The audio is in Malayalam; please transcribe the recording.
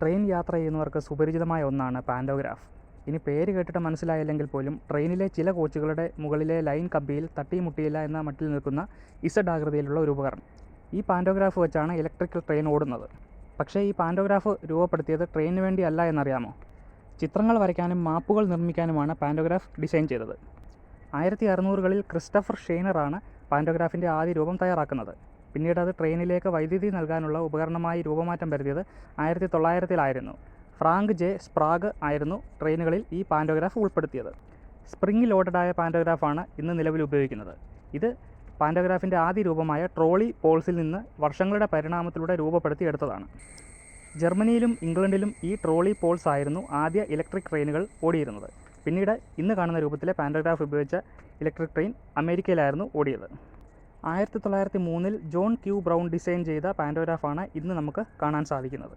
ട്രെയിൻ യാത്ര ചെയ്യുന്നവർക്ക് സുപരിചിതമായ ഒന്നാണ് പാൻഡോഗ്രാഫ്. ഇനി പേര് കേട്ടിട്ട് മനസ്സിലായില്ലെങ്കിൽ പോലും ട്രെയിനിലെ ചില കോച്ചുകളുടെ മുകളിലെ ലൈൻ കമ്പിയിൽ തട്ടിമുട്ടിയില്ല എന്ന മട്ടിൽ നിൽക്കുന്ന ഇസഡ് ആകൃതിയിലുള്ള ഒരു ഉപകരണം. ഈ പാൻഡോഗ്രാഫ് വെച്ചാണ് ഇലക്ട്രിക്കൽ ട്രെയിൻ ഓടുന്നത്. പക്ഷേ ഈ പാൻഡോഗ്രാഫ് രൂപപ്പെടുത്തിയത് ട്രെയിനിന് വേണ്ടി അല്ല എന്നറിയാമോ? ചിത്രങ്ങൾ വരയ്ക്കാനും മാപ്പുകൾ നിർമ്മിക്കാനുമാണ് പാൻഡോഗ്രാഫ് ഡിസൈൻ ചെയ്തത്. ആയിരത്തി അറുന്നൂറുകളിൽ ക്രിസ്റ്റഫർ ഷെയ്നറാണ് പാൻഡോഗ്രാഫിന്റെ ആദ്യ രൂപം തയ്യാറാക്കുന്നത്. പിന്നീട് അത് ട്രെയിനിലേക്ക് വൈദ്യുതി നൽകാനുള്ള ഉപകരണമായി രൂപമാറ്റം വരുത്തിയത് ആയിരത്തി തൊള്ളായിരത്തിലായിരുന്നു ഫ്രാങ്ക് ജെ. സ്പ്രാഗ് ആയിരുന്നു ട്രെയിനുകളിൽ ഈ പാന്റോഗ്രാഫ് ഉൾപ്പെടുത്തിയത്. സ്പ്രിംഗ് ലോഡഡായ പാന്റോഗ്രാഫാണ് ഇന്ന് നിലവിൽ ഉപയോഗിക്കുന്നത്. ഇത് പാന്റോഗ്രാഫിന്റെ ആദ്യ രൂപമായ ട്രോളി പോൾസിൽ നിന്ന് വർഷങ്ങളുടെ പരിണാമത്തിലൂടെ രൂപപ്പെടുത്തിയെടുത്തതാണ് ജർമ്മനിയിലും ഇംഗ്ലണ്ടിലും ഈ ട്രോളി പോൾസ് ആയിരുന്നു ആദ്യ ഇലക്ട്രിക് ട്രെയിനുകൾ ഓടിയിരുന്നത്. പിന്നീട് ഇന്ന് കാണുന്ന രൂപത്തിലെ പാന്റോഗ്രാഫ് ഉപയോഗിച്ച ഇലക്ട്രിക് ട്രെയിൻ അമേരിക്കയിലായിരുന്നു ഓടിയത്. ആയിരത്തി തൊള്ളായിരത്തി മൂന്നിൽ ജോൺ ക്യൂ ബ്രൗൺ ഡിസൈൻ ചെയ്ത പാന്റോഗ്രാഫാണ് ഇന്ന് നമുക്ക് കാണാൻ സാധിക്കുന്നത്.